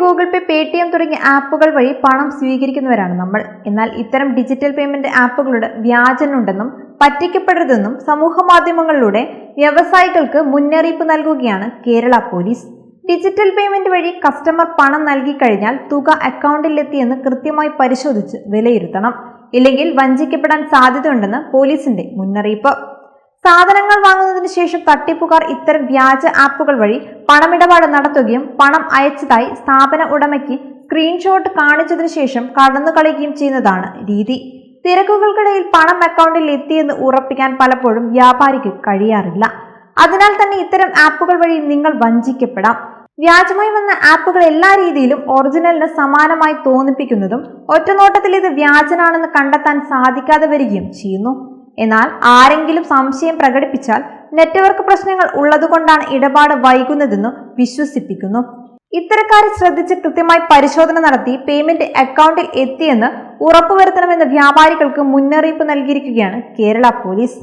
Google Pay Paytm തുടങ്ങിയ ആപ്പുകൾ വഴി പണം സ്വീകരിക്കുന്നവരാണ് നമ്മൾ. എന്നാൽ ഇത്തരം ഡിജിറ്റൽ പേയ്മെന്റ് ആപ്പുകളുടെ വ്യാജനുണ്ടെന്നും പറ്റിക്കപ്പെടരുതെന്നും സമൂഹ മാധ്യമങ്ങളിലൂടെ വ്യവസായികൾക്ക് മുന്നറിയിപ്പ് നൽകുകയാണ് കേരള പോലീസ്. ഡിജിറ്റൽ പേയ്മെന്റ് വഴി കസ്റ്റമർ പണം നൽകി കഴിഞ്ഞാൽ തുക അക്കൗണ്ടിലെത്തിയെന്ന് കൃത്യമായി പരിശോധിച്ച് വിലയിരുത്തണം. ഇല്ലെങ്കിൽ വഞ്ചിക്കപ്പെടാൻ സാധ്യതയുണ്ടെന്ന് പോലീസിന്റെ മുന്നറിയിപ്പ്. സാധനങ്ങൾ വാങ്ങുന്നതിന് ശേഷം തട്ടിപ്പുകാർ ഇത്തരം വ്യാജ ആപ്പുകൾ വഴി പണമിടപാട് നടത്തുകയും പണം അയച്ചതായി സ്ഥാപന ഉടമയ്ക്ക് സ്ക്രീൻഷോട്ട് കാണിച്ചതിനു ശേഷം കടന്നു കളയുകയും ചെയ്യുന്നതാണ് രീതി. തിരക്കുകൾക്കിടയിൽ പണം അക്കൗണ്ടിൽ എത്തിയെന്ന് ഉറപ്പിക്കാൻ പലപ്പോഴും വ്യാപാരിക്ക് കഴിയാറില്ല. അതിനാൽ തന്നെ ഇത്തരം ആപ്പുകൾ വഴി നിങ്ങൾ വഞ്ചിക്കപ്പെടാം. വ്യാജമായി വന്ന ആപ്പുകൾ എല്ലാ രീതിയിലും ഒറിജിനലിന് സമാനമായി തോന്നിപ്പിക്കുന്നതും ഒറ്റനോട്ടത്തിൽ ഇത് വ്യാജനാണെന്ന് കണ്ടെത്താൻ സാധിക്കാതെ വരികയും ചെയ്യുന്നു. എന്നാൽ ആരെങ്കിലും സംശയം പ്രകടിപ്പിച്ചാൽ നെറ്റ്വർക്ക് പ്രശ്നങ്ങൾ ഉള്ളതുകൊണ്ടാണ് ഇടപാട് വൈകുന്നതെന്ന് വിശ്വസിപ്പിക്കുന്നു. ഇത്തരക്കാരെ ശ്രദ്ധിച്ച് കൃത്യമായി പരിശോധന നടത്തി പേയ്മെന്റ് അക്കൗണ്ടിൽ എത്തിയെന്ന് ഉറപ്പുവരുത്തണമെന്ന് വ്യാപാരികൾക്ക് മുന്നറിയിപ്പ് നൽകിയിരിക്കുകയാണ് കേരള പോലീസ്.